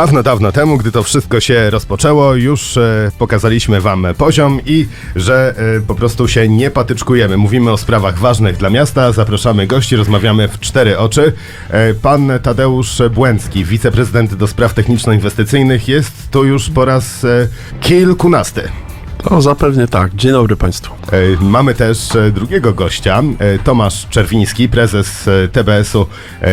Dawno, dawno temu, gdy to wszystko się rozpoczęło, już e, pokazaliśmy wam poziom i że e, po prostu się nie patyczkujemy. Mówimy o sprawach ważnych dla miasta, zapraszamy gości, rozmawiamy w cztery oczy. E, pan Tadeusz Błęcki, wiceprezydent do spraw techniczno-inwestycyjnych, jest tu już po raz kilkunasty. To zapewnie tak. Dzień dobry Państwu. E, Mamy też e, drugiego gościa, e, Tomasz Czerwiński, prezes TBS-u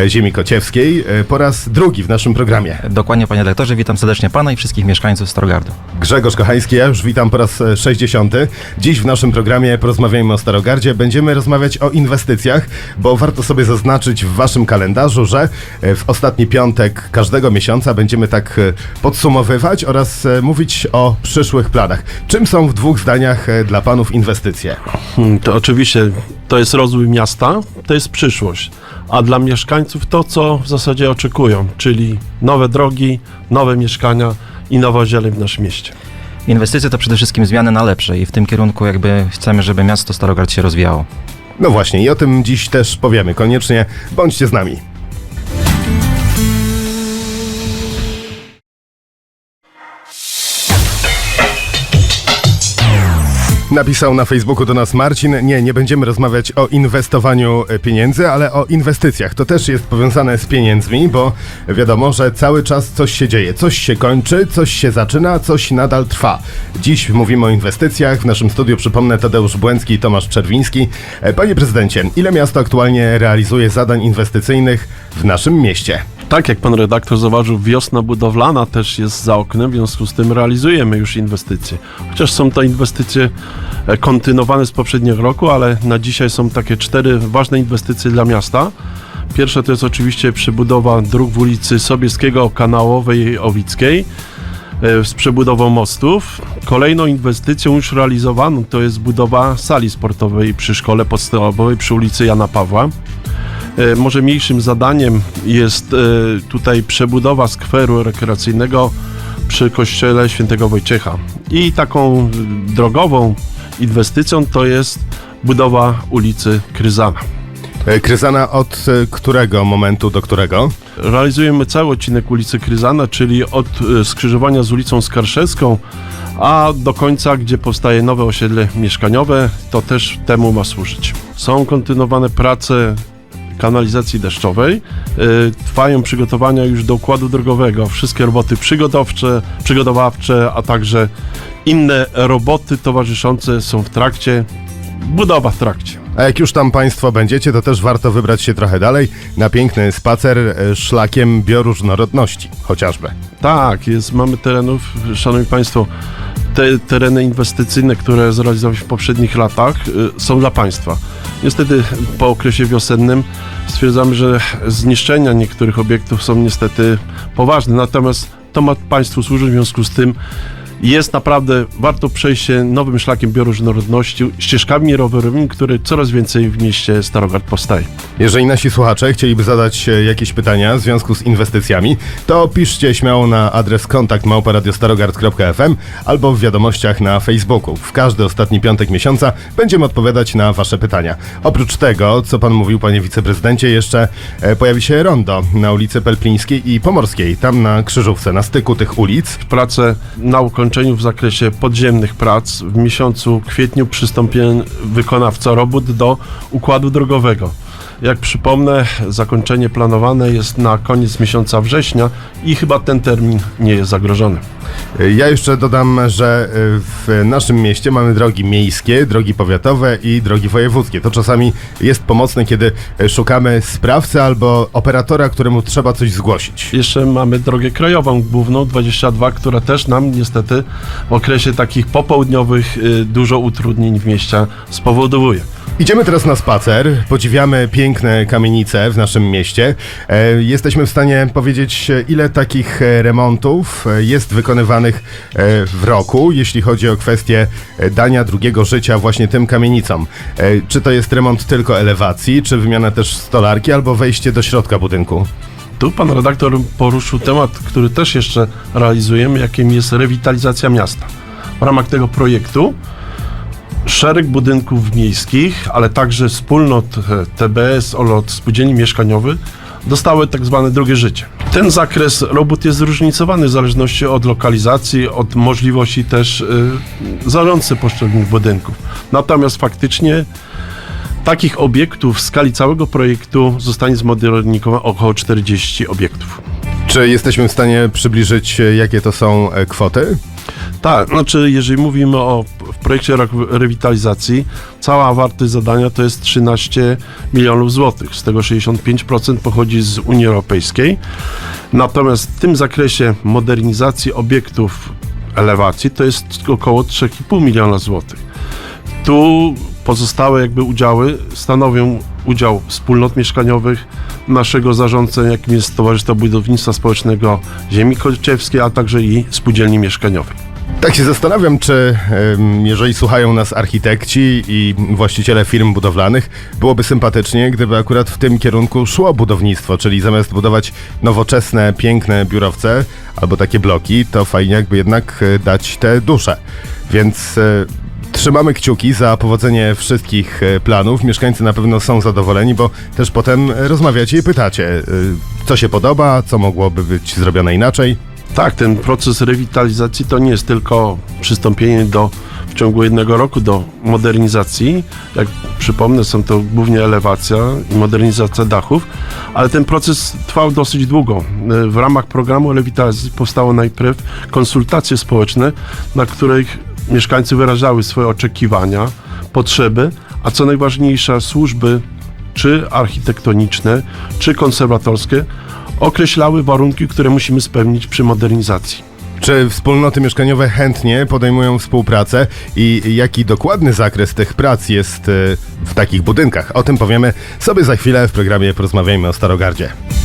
Ziemi Kociewskiej, po raz drugi w naszym programie. Dokładnie, panie dyrektorze, witam serdecznie pana i wszystkich mieszkańców Starogardu. Grzegorz Kochański, ja już witam po raz e, 60. Dziś w naszym programie porozmawiajmy o Starogardzie. Będziemy rozmawiać o inwestycjach, bo warto sobie zaznaczyć w waszym kalendarzu, że w ostatni piątek każdego miesiąca będziemy tak podsumowywać oraz mówić o przyszłych planach. Czym są w dwóch zdaniach e, dla panów inwestycje? Hmm, To oczywiście to jest rozwój miasta, to jest przyszłość. A dla mieszkańców to, co w zasadzie oczekują, czyli nowe drogi, nowe mieszkania i nowa zieleń w naszym mieście. Inwestycje to przede wszystkim zmiany na lepsze i w tym kierunku jakby chcemy, żeby miasto Starogard się rozwijało. No właśnie, i o tym dziś też powiemy. Koniecznie bądźcie z nami. Napisał na Facebooku do nas Marcin, nie, nie będziemy rozmawiać o inwestowaniu e, pieniędzy, ale o inwestycjach. To też jest powiązane z pieniędzmi, bo wiadomo, że cały czas coś się dzieje. Coś się kończy, coś się zaczyna, coś nadal trwa. Dziś mówimy o inwestycjach. W naszym studiu, przypomnę, Tadeusz Błęcki i Tomasz Czerwiński. E, Panie prezydencie, ile miasto aktualnie realizuje zadań inwestycyjnych w naszym mieście? Tak jak pan redaktor zauważył, wiosna budowlana też jest za oknem, w związku z tym realizujemy już inwestycje. Chociaż są to inwestycje e, kontynuowane z poprzedniego roku, ale na dzisiaj są takie cztery ważne inwestycje dla miasta. Pierwsza to jest oczywiście przebudowa dróg w ulicy Sobieskiego, Kanałowej Owickiej e, z przebudową mostów. Kolejną inwestycją już realizowaną to jest budowa sali sportowej przy szkole podstawowej przy ulicy Jana Pawła. E, Może mniejszym zadaniem jest e, tutaj przebudowa skweru rekreacyjnego przy kościele świętego Wojciecha. I taką drogową inwestycją to jest budowa ulicy Kryzana. E, Kryzana od którego momentu do którego? Realizujemy cały odcinek ulicy Kryzana, czyli od skrzyżowania z ulicą Skarszewską, a do końca, gdzie powstaje nowe osiedle mieszkaniowe, to też temu ma służyć. Są kontynuowane prace kanalizacji deszczowej. E, Trwają przygotowania już do układu drogowego. Wszystkie roboty przygotowcze, przygotowawcze, a także inne roboty towarzyszące są w trakcie. Budowa w trakcie. A jak już tam Państwo będziecie, to też warto wybrać się trochę dalej na piękny spacer e, szlakiem bioróżnorodności, chociażby. Tak, jest, mamy terenów, szanowni państwo, te tereny inwestycyjne, które zrealizowaliśmy w poprzednich latach, y, są dla państwa. Niestety po okresie wiosennym stwierdzamy, że zniszczenia niektórych obiektów są niestety poważne, natomiast to ma państwu służyć, w związku z tym jest naprawdę, warto przejść się nowym szlakiem bioróżnorodności, ścieżkami rowerowymi, które coraz więcej w mieście Starogard powstaje. Jeżeli nasi słuchacze chcieliby zadać jakieś pytania w związku z inwestycjami, to piszcie śmiało na adres kontakt małparadiostarogard.fm albo w wiadomościach na Facebooku. W każdy ostatni piątek miesiąca będziemy odpowiadać na Wasze pytania. Oprócz tego, co Pan mówił, Panie Wiceprezydencie, jeszcze e, pojawi się rondo na ulicy Pelplińskiej i Pomorskiej, tam na krzyżówce, na styku tych ulic. pracę na ukończeniu w zakresie podziemnych prac. W miesiącu kwietniu przystąpiłem wykonawca robót do układu drogowego. Jak przypomnę, zakończenie planowane jest na koniec miesiąca września i chyba ten termin nie jest zagrożony. Ja jeszcze dodam, że e, w naszym mieście mamy drogi miejskie, drogi powiatowe i drogi wojewódzkie. To czasami jest pomocne, kiedy e, szukamy sprawcy albo operatora, któremu trzeba coś zgłosić. Jeszcze mamy drogę krajową główną 22, która też nam niestety w okresie takich popołudniowych y, dużo utrudnień w mieście spowoduje. Idziemy teraz na spacer, podziwiamy piękne kamienice w naszym mieście. E, jesteśmy w stanie powiedzieć, e, ile takich e, remontów e, jest wykonywanych w roku, jeśli chodzi o kwestię dania drugiego życia właśnie tym kamienicom. E, czy to jest remont tylko elewacji, czy wymiana też stolarki, albo wejście do środka budynku? Tu pan redaktor poruszył temat, który też jeszcze realizujemy, jakim jest rewitalizacja miasta. W ramach tego projektu szereg budynków miejskich, ale także wspólnot e, TBS oraz spółdzielni mieszkaniowych dostały tak zwane drugie życie. Ten zakres robót jest zróżnicowany w zależności od lokalizacji, od możliwości też y, zarządcy poszczególnych budynków. Natomiast faktycznie takich obiektów w skali całego projektu zostanie zmodernizowane około 40 obiektów. Czy jesteśmy w stanie przybliżyć, jakie to są e, kwoty? Tak, znaczy jeżeli mówimy o w projekcie re- rewitalizacji, cała wartość zadania to jest 13 milionów złotych, z tego 65% pochodzi z Unii Europejskiej. Natomiast w tym zakresie modernizacji obiektów elewacji to jest około 3,5 miliona złotych. Tu pozostałe jakby udziały stanowią udział wspólnot mieszkaniowych naszego zarządcy, jakim jest Towarzystwo Budownictwa Społecznego Ziemi Kociewskiej, a także i spółdzielni mieszkaniowej. Tak się zastanawiam, czy jeżeli słuchają nas architekci i właściciele firm budowlanych, byłoby sympatycznie, gdyby akurat w tym kierunku szło budownictwo, czyli zamiast budować nowoczesne, piękne biurowce albo takie bloki, to fajnie jakby jednak e, dać te dusze. Więc e, trzymamy kciuki za powodzenie wszystkich e, planów. Mieszkańcy na pewno są zadowoleni, bo też potem rozmawiacie i pytacie, co się podoba, co mogłoby być zrobione inaczej. Tak, ten proces rewitalizacji to nie jest tylko przystąpienie do w ciągu jednego roku do modernizacji. Jak przypomnę, są to głównie elewacja i modernizacja dachów, ale ten proces trwał dosyć długo. W ramach programu rewitalizacji powstało najpierw konsultacje społeczne, na których mieszkańcy wyrażały swoje oczekiwania, potrzeby, a co najważniejsze, służby czy architektoniczne, czy konserwatorskie określały warunki, które musimy spełnić przy modernizacji. Czy wspólnoty mieszkaniowe chętnie podejmują współpracę i jaki dokładny zakres tych prac jest e, w takich budynkach? O tym powiemy sobie za chwilę w programie Porozmawiajmy o Starogardzie.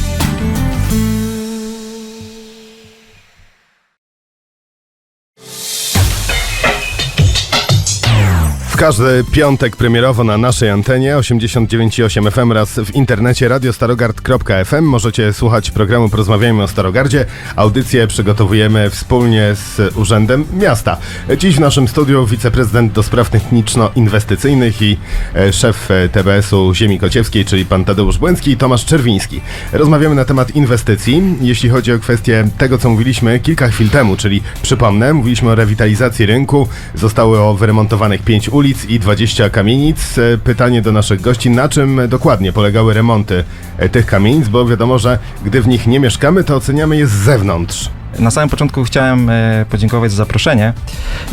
Każdy piątek premierowo na naszej antenie 89,8 FM oraz w internecie radiostarogard.fm możecie słuchać programu Porozmawiajmy o Starogardzie. Audycję przygotowujemy wspólnie z Urzędem Miasta. Dziś w naszym studiu wiceprezydent do spraw techniczno-inwestycyjnych i e, szef e, TBS-u Ziemi Kociewskiej, czyli pan Tadeusz Błęcki i Tomasz Czerwiński. Rozmawiamy na temat inwestycji. Jeśli chodzi o kwestię tego, co mówiliśmy kilka chwil temu, czyli przypomnę, mówiliśmy o rewitalizacji rynku. Zostało wyremontowanych 5 ulic i 20 kamienic. E, Pytanie do naszych gości, na czym dokładnie polegały remonty e, tych kamienic, bo wiadomo, że gdy w nich nie mieszkamy, to oceniamy je z zewnątrz. Na samym początku chciałem e, podziękować za zaproszenie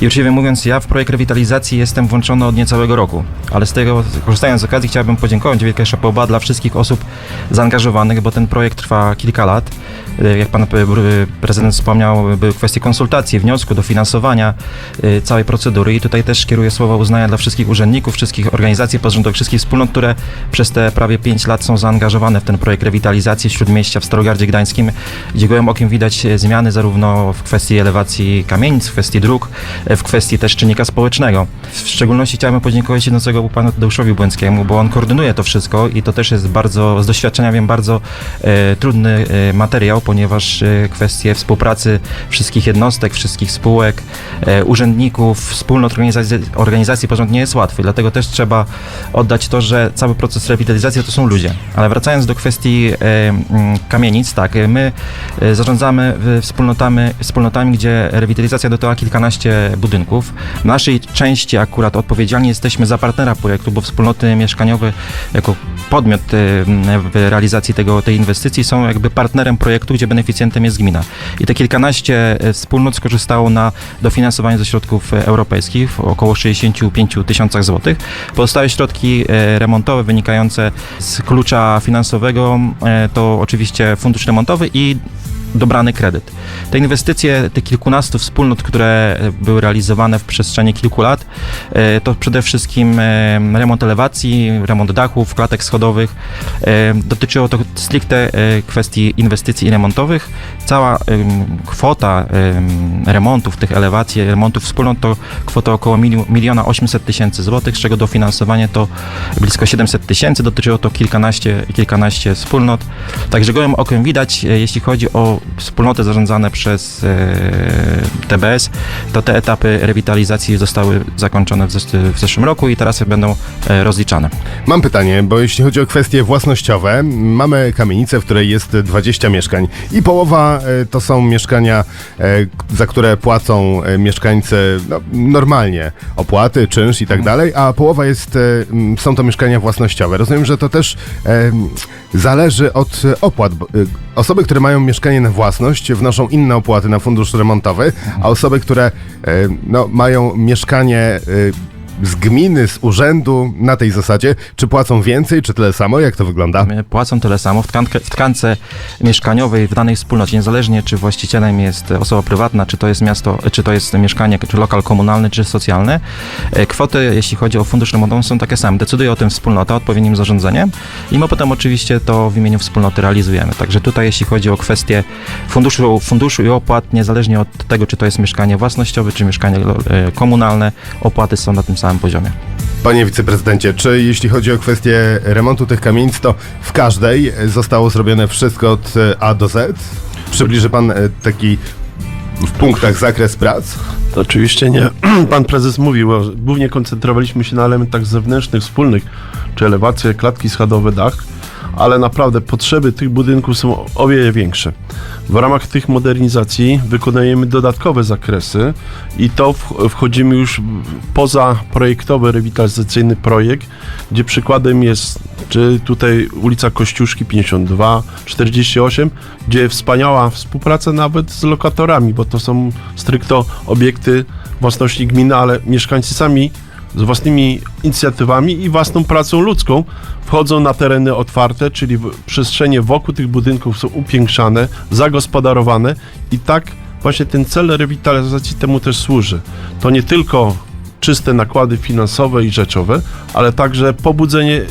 i uczciwie mówiąc, ja w projekt rewitalizacji jestem włączony od niecałego roku, ale z tego, korzystając z okazji, chciałbym podziękować wielkie szapoba dla wszystkich osób zaangażowanych, bo ten projekt trwa kilka lat. E, Jak pan e, br- prezydent wspomniał, były kwestie konsultacji, wniosku, dofinansowania e, całej procedury. I tutaj też kieruję słowa uznania dla wszystkich urzędników, wszystkich organizacji pozarządowych, wszystkich wspólnot, które przez te prawie 5 lat są zaangażowane w ten projekt rewitalizacji Śródmieścia w Starogardzie Gdańskim, gdzie gołym okiem widać e, zmiany zarówno w kwestii elewacji kamienic, w kwestii dróg, e, w kwestii też czynnika społecznego. W szczególności chciałbym podziękować jednocego panu Tadeuszowi Błęckiemu, bo on koordynuje to wszystko i to też jest bardzo, z doświadczenia wiem, bardzo e, trudny e, materiał, ponieważ e, kwestie współpracy wszystkich jednostek, wszystkich spółek, e, urzędników, wspólnot organizacji, organizacji pozarządowych nie jest łatwy, dlatego też trzeba oddać to, że cały proces rewitalizacji to są ludzie. Ale wracając do kwestii e, kamienic, tak, my zarządzamy wspólnotami, wspólnotami, gdzie rewitalizacja dotyka kilkanaście budynków. W naszej części akurat odpowiedzialni jesteśmy za partnera projektu, bo wspólnoty mieszkaniowe jako podmiot w realizacji tego, tej inwestycji są jakby partnerem projektu, gdzie beneficjentem jest gmina. I te kilkanaście e, wspólnot skorzystało na dofinansowaniu ze środków e, europejskich w około 65 tysiącach złotych. Pozostałe środki e, remontowe wynikające z klucza finansowego to oczywiście fundusz remontowy i dobrany kredyt. Te inwestycje, te kilkunastu wspólnot, które e, były realizowane w przestrzeni kilku lat, e, to przede wszystkim e, remont elewacji, remont dachów, klatek schodowych. Dotyczyło to stricte kwestii inwestycji remontowych. Cała kwota em, remontów tych elewacji, remontów wspólnot to kwota około mili- miliona 800 tysięcy złotych, z czego dofinansowanie to blisko 700 tysięcy. Dotyczyło to kilkanaście, kilkanaście wspólnot. Także gołym okiem widać, jeśli chodzi o wspólnoty zarządzane przez e, TBS, to te etapy rewitalizacji zostały zakończone w, zes- w zeszłym roku i teraz będą e, rozliczane. Mam pytanie, bo jeśli chodzi o kwestie własnościowe, mamy kamienicę, w której jest 20 mieszkań i połowa e, to są mieszkania, za które płacą mieszkańcy no, normalnie opłaty, czynsz i tak dalej, a połowa jest, są to mieszkania własnościowe. Rozumiem, że to też zależy od opłat. Osoby, które mają mieszkanie na własność, wnoszą inne opłaty na fundusz remontowy, a osoby, które e, no, mają mieszkanie e, z gminy, z urzędu na tej zasadzie, czy płacą więcej, czy tyle samo? Jak to wygląda? E, Płacą tyle samo w, w tkance mieszkaniowej w danej wspólnocie, niezależnie czy właścicielem jest osoba prywatna, czy to jest miasto, czy to jest mieszkanie, czy lokal komunalny, czy socjalny. E, Kwoty, jeśli chodzi o fundusz remontowy, są takie same. Decyduje o tym wspólnota odpowiednim zarządzeniem i my potem oczywiście to w imieniu wspólnoty realizujemy. Także tutaj, jeśli chodzi o kwestię funduszu, funduszu i opłat, niezależnie od tego, czy to jest mieszkanie własnościowe, czy mieszkanie e, komunalne, opłaty są na tym samym poziomie. Panie wiceprezydencie, czy jeśli chodzi o kwestię remontu tych kamienic, to w każdej zostało zrobione wszystko od e, A do Z? Przybliży pan e, taki w punktach zakres prac? Oczywiście nie. Pan prezes mówił, głównie koncentrowaliśmy się na elementach zewnętrznych, wspólnych, czy elewacje, klatki schodowe, dach, ale naprawdę potrzeby tych budynków są o wiele większe. W ramach tych modernizacji wykonujemy dodatkowe zakresy i to wchodzimy już poza projektowy, rewitalizacyjny projekt, gdzie przykładem jest czy tutaj ulica Kościuszki 52, 48, gdzie wspaniała współpraca nawet z lokatorami, bo to są stricto obiekty własności gminy, ale mieszkańcy sami z własnymi inicjatywami i własną pracą ludzką wchodzą na tereny otwarte, czyli przestrzenie wokół tych budynków są upiększane, zagospodarowane i tak właśnie ten cel rewitalizacji temu też służy. To nie tylko czyste nakłady finansowe i rzeczowe, ale także pobudzenie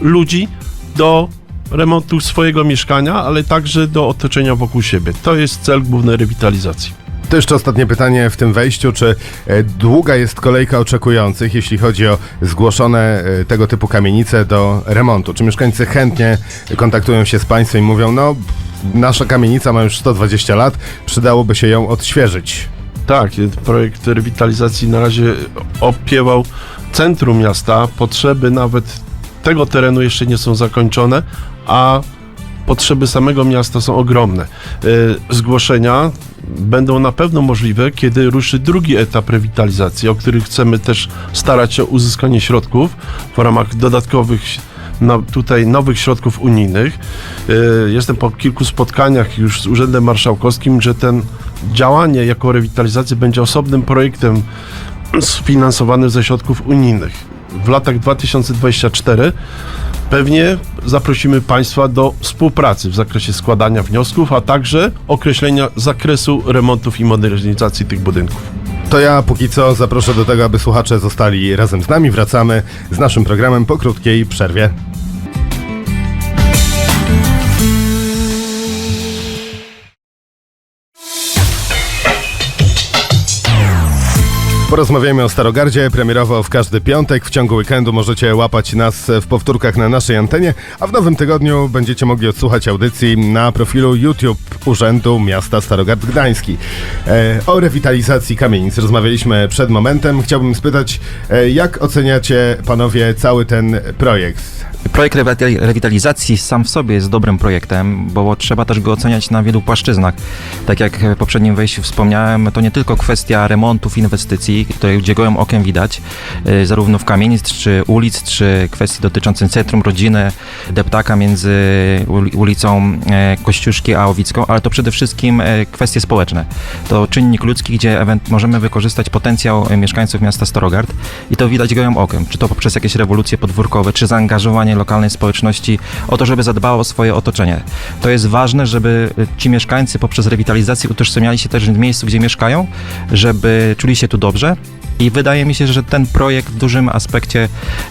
ludzi do remontu swojego mieszkania, ale także do otoczenia wokół siebie. To jest cel głównej rewitalizacji. To jeszcze ostatnie pytanie w tym wejściu. Czy e, długa jest kolejka oczekujących, jeśli chodzi o zgłoszone e, tego typu kamienice do remontu? Czy mieszkańcy chętnie kontaktują się z państwem i mówią, no nasza kamienica ma już 120 lat, przydałoby się ją odświeżyć? Tak, projekt rewitalizacji na razie opiewał centrum miasta. Potrzeby nawet tego terenu jeszcze nie są zakończone, a potrzeby samego miasta są ogromne. E, Zgłoszenia będą na pewno możliwe, kiedy ruszy drugi etap rewitalizacji, o których chcemy też starać się o uzyskanie środków w ramach dodatkowych no, tutaj nowych środków unijnych. E, Jestem po kilku spotkaniach już z Urzędem Marszałkowskim, że ten działanie jako rewitalizacja będzie osobnym projektem sfinansowanym ze środków unijnych. W latach 2024 pewnie zaprosimy Państwa do współpracy w zakresie składania wniosków, a także określenia zakresu remontów i modernizacji tych budynków. To ja póki co zaproszę do tego, aby słuchacze zostali razem z nami. Wracamy z naszym programem po krótkiej przerwie. Porozmawiajmy o Starogardzie, premierowo w każdy piątek. W ciągu weekendu możecie łapać nas w powtórkach na naszej antenie, a w nowym tygodniu będziecie mogli odsłuchać audycji na profilu YouTube Urzędu Miasta Starogard Gdański. E, o rewitalizacji kamienic rozmawialiśmy przed momentem. Chciałbym spytać, e, jak oceniacie panowie cały ten projekt? Projekt rewitali- rewitalizacji sam w sobie jest dobrym projektem, bo trzeba też go oceniać na wielu płaszczyznach. Tak jak w poprzednim wejściu wspomniałem, to nie tylko kwestia remontów, inwestycji, które gołym okiem widać, y, zarówno w kamienic, czy ulic, czy kwestii dotyczących centrum rodziny, deptaka między uli- ulicą e, Kościuszki a Owicką, ale to przede wszystkim e, kwestie społeczne. To czynnik ludzki, gdzie możemy wykorzystać potencjał mieszkańców miasta Starogard i to widać gołym okiem, czy to poprzez jakieś rewolucje podwórkowe, czy zaangażowanie lokalnej społeczności o to, żeby zadbało o swoje otoczenie. To jest ważne, żeby y, ci mieszkańcy poprzez rewitalizację utożsamiali się też w miejscu, gdzie mieszkają, żeby czuli się tu dobrze. I wydaje mi się, że ten projekt w dużym aspekcie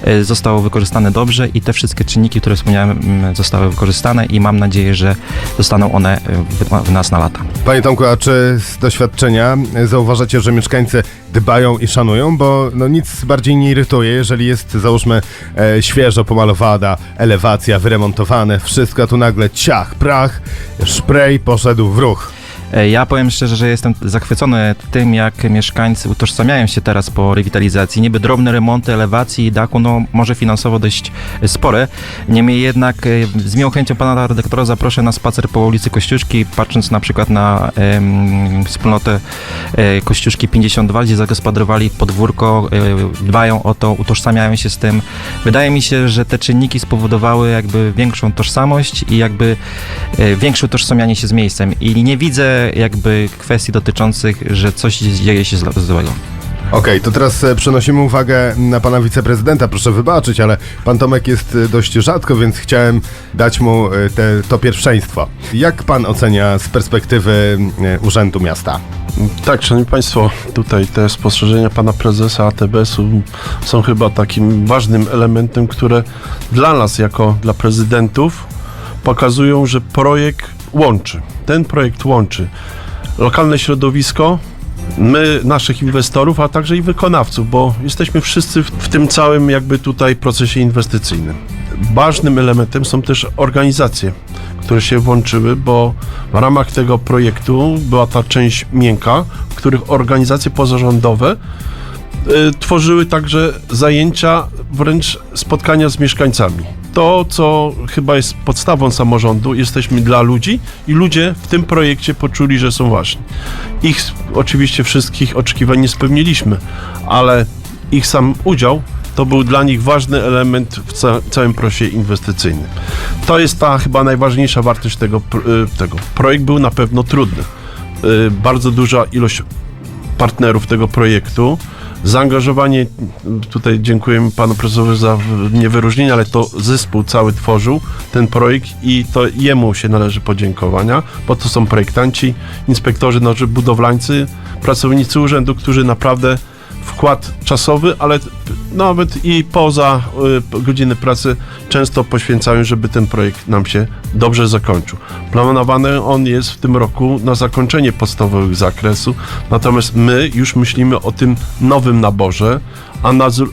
y, został wykorzystany dobrze i te wszystkie czynniki, które wspomniałem, zostały wykorzystane i mam nadzieję, że zostaną one w- w nas na lata. Panie Tomku, a czy z doświadczenia e, zauważacie, że mieszkańcy dbają i szanują? Bo no, nic bardziej nie irytuje, jeżeli jest, załóżmy, e, świeżo pomalowana elewacja, wyremontowane, wszystko, a tu nagle ciach, prach, szprej poszedł w ruch. E, Ja powiem szczerze, że jestem zachwycony tym, jak mieszkańcy utożsamiają się teraz po rewitalizacji. Niby drobne remonty elewacji i dachu, no może finansowo dość spore. Niemniej jednak e, z miłą chęcią pana redaktora zaproszę na spacer po ulicy Kościuszki, patrząc na przykład na wspólnotę e, Kościuszki 52, gdzie zagospodarowali podwórko, e, dbają o to, utożsamiają się z tym. Wydaje mi się, że te czynniki spowodowały jakby większą tożsamość i jakby e, większe utożsamianie się z miejscem. I nie widzę jakby kwestii dotyczących, że coś dzieje się złego. Okej, to teraz e, przenosimy uwagę na pana wiceprezydenta. Proszę wybaczyć, ale pan Tomek jest e, dość rzadko, więc chciałem dać mu e, te, to pierwszeństwo. Jak pan ocenia z perspektywy Urzędu Miasta? Tak, szanowni państwo, tutaj te spostrzeżenia pana prezesa ATBS-u są chyba takim ważnym elementem, które dla nas, jako dla prezydentów, pokazują, że projekt łączy. Ten projekt łączy lokalne środowisko, my, naszych inwestorów, a także i wykonawców, bo jesteśmy wszyscy w, w tym całym jakby tutaj procesie inwestycyjnym. Ważnym elementem są też organizacje, które się włączyły, bo w ramach tego projektu była ta część miękka, w których organizacje pozarządowe y, tworzyły także zajęcia, wręcz spotkania z mieszkańcami. To, co chyba jest podstawą samorządu, jesteśmy dla ludzi i ludzie w tym projekcie poczuli, że są ważni. Ich oczywiście wszystkich oczekiwań nie spełniliśmy, ale ich sam udział to był dla nich ważny element w ca- całym procesie inwestycyjnym. To jest ta chyba najważniejsza wartość tego, y, tego. Projekt był na pewno trudny. Y, Bardzo duża ilość partnerów tego projektu. Zaangażowanie, tutaj dziękuję panu profesorowi za w- nie wyróżnienie, ale to zespół cały tworzył ten projekt i to jemu się należy podziękowania, bo to są projektanci, inspektorzy, budowlańcy, pracownicy urzędu, którzy naprawdę wkład czasowy, ale nawet i poza y, godziny pracy często poświęcają, żeby ten projekt nam się dobrze zakończył. Planowany on jest w tym roku na zakończenie podstawowych zakresu, natomiast my już myślimy o tym nowym naborze,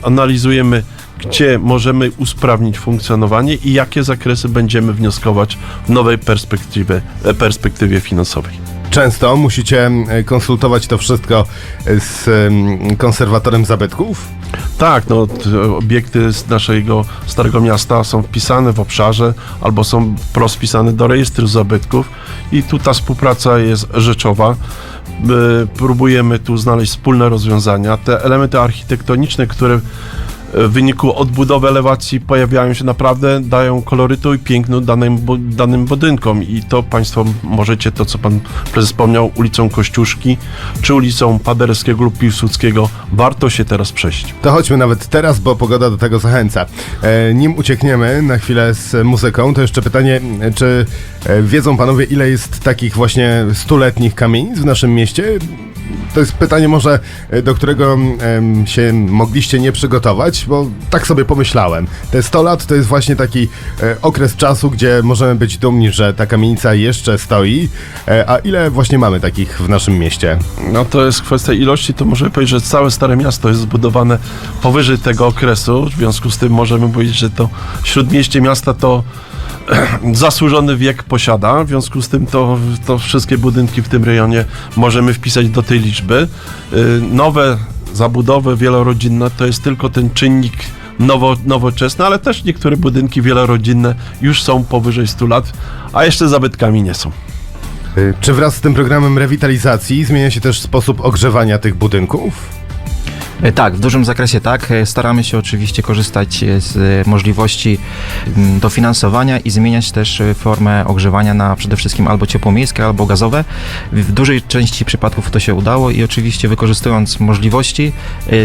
analizujemy gdzie możemy usprawnić funkcjonowanie i jakie zakresy będziemy wnioskować w nowej perspektywie, perspektywie finansowej. Często musicie konsultować to wszystko z em, konserwatorem zabytków? Tak, no, obiekty z naszego Starego Miasta są wpisane w obszarze albo są wprost wpisane do rejestru zabytków i tu ta współpraca jest rzeczowa. My próbujemy tu znaleźć wspólne rozwiązania. Te elementy architektoniczne, które w wyniku odbudowy elewacji pojawiają się naprawdę, dają kolorytu i piękno danym, danym budynkom i to Państwo możecie, to co Pan Prezes wspomniał, ulicą Kościuszki czy ulicą Paderewskiego lub Piłsudskiego, warto się teraz przejść. To chodźmy nawet teraz, bo pogoda do tego zachęca. E, nim uciekniemy na chwilę z muzyką, to jeszcze pytanie, e, czy e, wiedzą panowie, ile jest takich właśnie stuletnich kamienic w naszym mieście? To jest pytanie może, e, do którego się mogliście nie przygotować, bo tak sobie pomyślałem. Te 100 lat to jest właśnie taki e, okres czasu, gdzie możemy być dumni, że ta kamienica jeszcze stoi. E, a ile właśnie mamy takich w naszym mieście? No to jest kwestia ilości, to możemy powiedzieć, że całe Stare Miasto jest zbudowane powyżej tego okresu, w związku z tym możemy powiedzieć, że to śródmieście miasta to zasłużony wiek posiada, w związku z tym to, to wszystkie budynki w tym rejonie możemy wpisać do tej liczby. Y, Nowe zabudowy wielorodzinne to jest tylko ten czynnik nowo, nowoczesny, ale też niektóre budynki wielorodzinne już są powyżej 100 lat, a jeszcze zabytkami nie są. E, Czy wraz z tym programem rewitalizacji zmienia się też sposób ogrzewania tych budynków? E, Tak, w dużym zakresie tak. E, Staramy się oczywiście korzystać e, z możliwości mm, dofinansowania i zmieniać też formę ogrzewania na przede wszystkim albo ciepłomiejskie, albo gazowe. W dużej części przypadków to się udało i oczywiście wykorzystując możliwości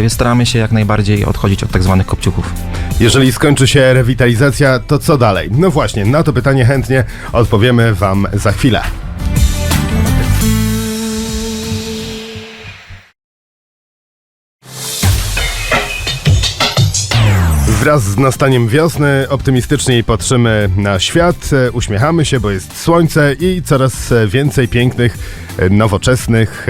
staramy się jak najbardziej odchodzić od tak zwanych kopciuchów. Jeżeli skończy się rewitalizacja, to co dalej? No właśnie, na to pytanie chętnie odpowiemy Wam za chwilę. Wraz z nastaniem wiosny optymistycznie patrzymy na świat, e, uśmiechamy się, bo jest słońce i coraz e, więcej pięknych, e, nowoczesnych,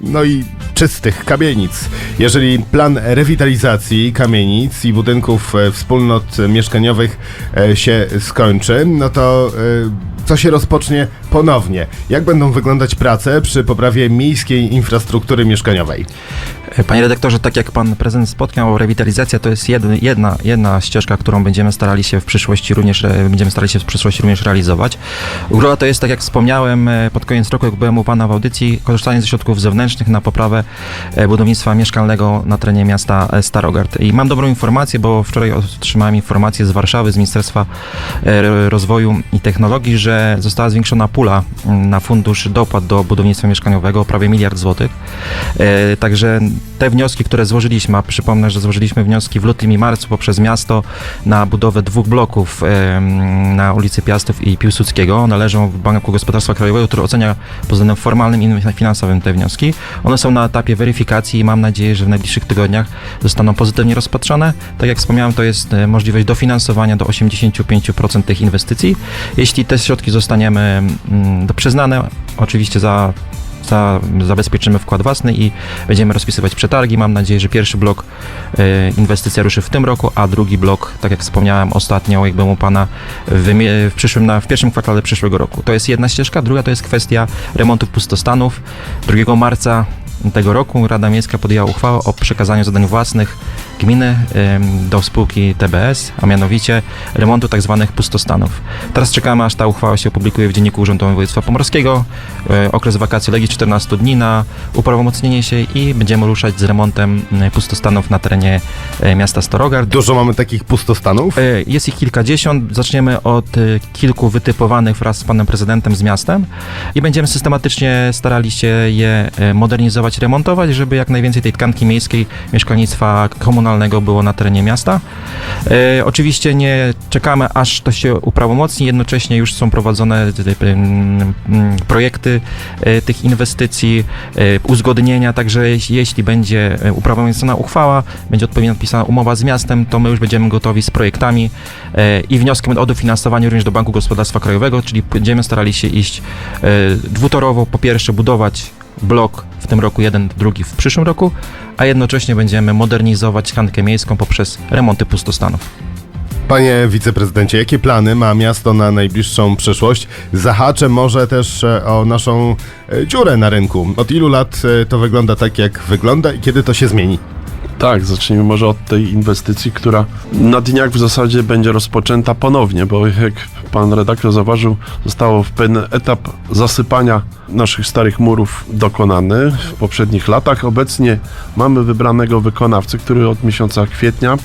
no i czystych kamienic. Jeżeli plan rewitalizacji kamienic i budynków wspólnot mieszkaniowych się skończy, no to co się rozpocznie ponownie? Jak będą wyglądać prace przy poprawie miejskiej infrastruktury mieszkaniowej? Panie redaktorze, tak jak pan prezydent spotkał, rewitalizacja to jest jedna, jedna, ścieżka, którą będziemy starali się w przyszłości również, e, będziemy starali się w przyszłości również realizować. Druga to jest, tak jak wspomniałem, e, pod koniec roku, jak byłem u pana w audycji, korzystanie ze środków zewnętrznych na poprawę e, budownictwa mieszkalnego na terenie miasta Starogard. I mam dobrą informację, bo wczoraj otrzymałem informację z Warszawy, z Ministerstwa Rozwoju i Technologii, że została zwiększona pula m, na fundusz dopłat do budownictwa mieszkaniowego o prawie miliard złotych. E, Także te wnioski, które złożyliśmy, a przypomnę, że złożyliśmy wnioski w lutym i marcu poprzez miasto na budowę dwóch bloków em, na ulicy Piastów i Piłsudskiego. One leżą w Banku Gospodarstwa Krajowego, który ocenia pod względem formalnym i finansowym te wnioski. One są na etapie weryfikacji i mam nadzieję, że w najbliższych tygodniach zostaną pozytywnie rozpatrzone. Tak jak wspomniałem, to jest e, możliwość dofinansowania do 85% tych inwestycji. Jeśli te środki zostaniemy mm, przyznane, oczywiście za za, zabezpieczymy wkład własny i będziemy rozpisywać przetargi. Mam nadzieję, że pierwszy blok e, inwestycja ruszy w tym roku, a drugi blok, tak jak wspomniałem ostatnio, jakby u Pana, w, przyszłym, na, w pierwszym kwartale przyszłego roku. To jest jedna ścieżka. Druga to jest kwestia remontu pustostanów. 2 marca tego roku Rada Miejska podjęła uchwałę o przekazaniu zadań własnych gminy do spółki TBS, a mianowicie remontu tak zwanych pustostanów. Teraz czekamy, aż ta uchwała się opublikuje w Dzienniku Urzędowym Województwa Pomorskiego. E, Okres wakacji legi 14 dni na uprawomocnienie się i będziemy ruszać z remontem e, pustostanów na terenie e, miasta Starogard. Dużo mamy takich pustostanów. Jest ich kilkadziesiąt. Zaczniemy od kilku wytypowanych wraz z panem prezydentem z miastem i będziemy systematycznie starali się je e, remontować, żeby jak najwięcej tej tkanki miejskiej mieszkalnictwa komunalnego było na terenie miasta. E, Oczywiście nie czekamy, aż to się uprawomocni. Jednocześnie już są prowadzone e, projekty e, tych inwestycji, e, uzgodnienia, także jeśli- będzie uprawomocniona uchwała, będzie odpowiednio podpisana umowa z miastem, to my już będziemy gotowi z projektami i wnioskiem o dofinansowanie również do Banku Gospodarstwa Krajowego, czyli będziemy starali się iść dwutorowo, po pierwsze budować blok w tym roku jeden, drugi w przyszłym roku, a jednocześnie będziemy modernizować tkankę miejską poprzez remonty pustostanów. Panie wiceprezydencie, jakie plany ma miasto na najbliższą przyszłość? Zahaczę może też e, o naszą e, dziurę na rynku. Od ilu lat e, to wygląda tak, jak wygląda i kiedy to się zmieni? Tak, zacznijmy może od tej inwestycji, która na dniach w zasadzie będzie rozpoczęta ponownie, bo jak pan redaktor zauważył, zostało w pewien etap zasypania naszych starych murów dokonany w poprzednich latach. Obecnie mamy wybranego wykonawcę, który od miesiąca kwietnia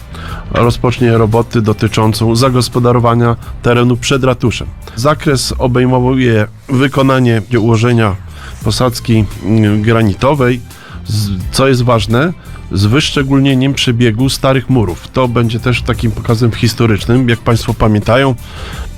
rozpocznie roboty dotyczącą zagospodarowania terenu przed ratuszem. Zakres obejmuje wykonanie ułożenia posadzki mm, granitowej, z, co jest ważne, z wyszczególnieniem przebiegu starych murów. To będzie też takim pokazem historycznym. Jak Państwo pamiętają,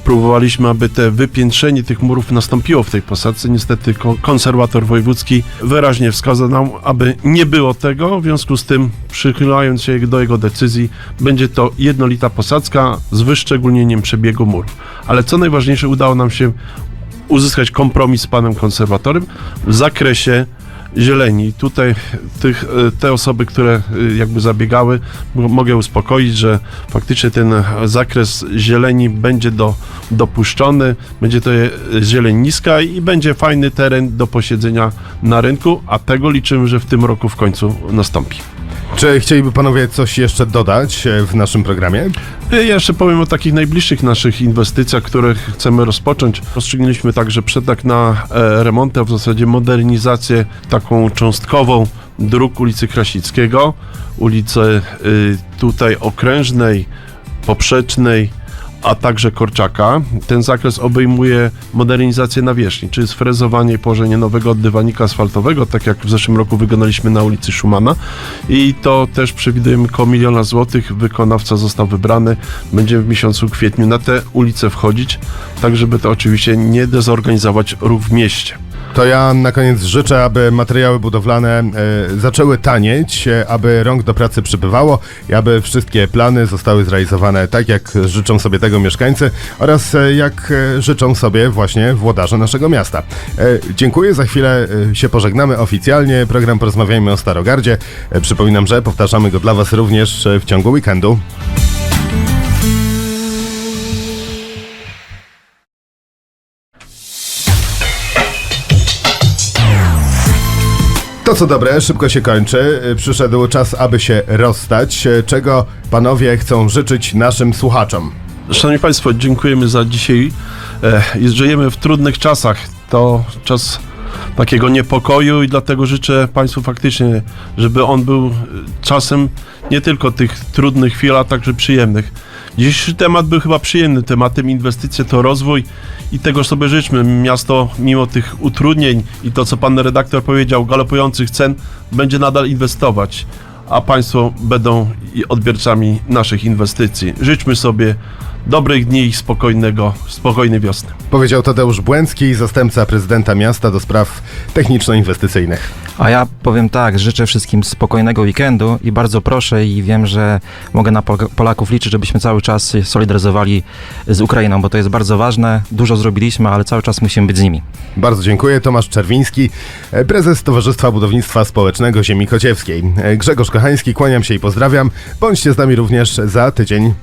próbowaliśmy, aby te wypiętrzenie tych murów nastąpiło w tej posadzce. Niestety ko- konserwator wojewódzki wyraźnie wskazał nam, aby nie było tego. W związku z tym, przychylając się do jego decyzji, będzie to jednolita posadzka z wyszczególnieniem przebiegu murów. Ale co najważniejsze, udało nam się uzyskać kompromis z panem konserwatorem w zakresie zieleni. Tutaj tych, e, te osoby, które e, jakby zabiegały, mogę uspokoić, że faktycznie ten zakres zieleni będzie do, dopuszczony, będzie to e, zieleń niska i będzie fajny teren do posiedzenia na rynku, a tego liczymy, że w tym roku w końcu nastąpi. Czy chcieliby panowie coś jeszcze dodać e, w naszym programie? Ja jeszcze powiem o takich najbliższych naszych inwestycjach, które chcemy rozpocząć. Rozstrzygnęliśmy także przetarg na e, remonty, a w zasadzie modernizację taką cząstkową dróg ulicy Krasickiego, ulicy tutaj Okrężnej, Poprzecznej, a także Korczaka. Ten zakres obejmuje modernizację nawierzchni, czyli sfrezowanie i położenie nowego oddywanika asfaltowego, tak jak w zeszłym roku wykonaliśmy na ulicy Szumana. I to też przewidujemy koło miliona złotych. Wykonawca został wybrany. Będziemy w miesiącu kwietniu na te ulice wchodzić, tak żeby to oczywiście nie dezorganizować ruch w mieście. To ja na koniec życzę, aby materiały budowlane e, zaczęły tanieć, e, aby rąk do pracy przybywało i aby wszystkie plany zostały zrealizowane tak, jak życzą sobie tego mieszkańcy oraz e, jak życzą sobie właśnie włodarze naszego miasta. E, dziękuję, za chwilę się pożegnamy oficjalnie. Program Porozmawiajmy o Starogardzie. Przypominam, że powtarzamy go dla Was również w ciągu weekendu. To co dobre, szybko się kończy. Przyszedł czas, aby się rozstać. Czego panowie chcą życzyć naszym słuchaczom? Szanowni Państwo, dziękujemy za dzisiaj. E, żyjemy w trudnych czasach. To czas takiego niepokoju i dlatego życzę Państwu faktycznie, żeby on był czasem nie tylko tych trudnych chwil, a także przyjemnych. Dzisiejszy temat był chyba przyjemnym tematem. Inwestycje to rozwój i tego sobie życzmy. Miasto, mimo tych utrudnień i to, co pan redaktor powiedział, galopujących cen, będzie nadal inwestować, a państwo będą odbiorcami naszych inwestycji. Życzmy sobie dobrych dni i spokojnego, spokojnej wiosny. Powiedział Tadeusz Błęcki, zastępca prezydenta miasta do spraw techniczno-inwestycyjnych. A ja powiem tak, życzę wszystkim spokojnego weekendu i bardzo proszę i wiem, że mogę na Pol- Polaków liczyć, żebyśmy cały czas solidaryzowali z Ukrainą, bo to jest bardzo ważne. Dużo zrobiliśmy, ale cały czas musimy być z nimi. Bardzo dziękuję. Tomasz Czerwiński, prezes Towarzystwa Budownictwa Społecznego Ziemi Kociewskiej. Grzegorz Kochański, kłaniam się i pozdrawiam. Bądźcie z nami również za tydzień.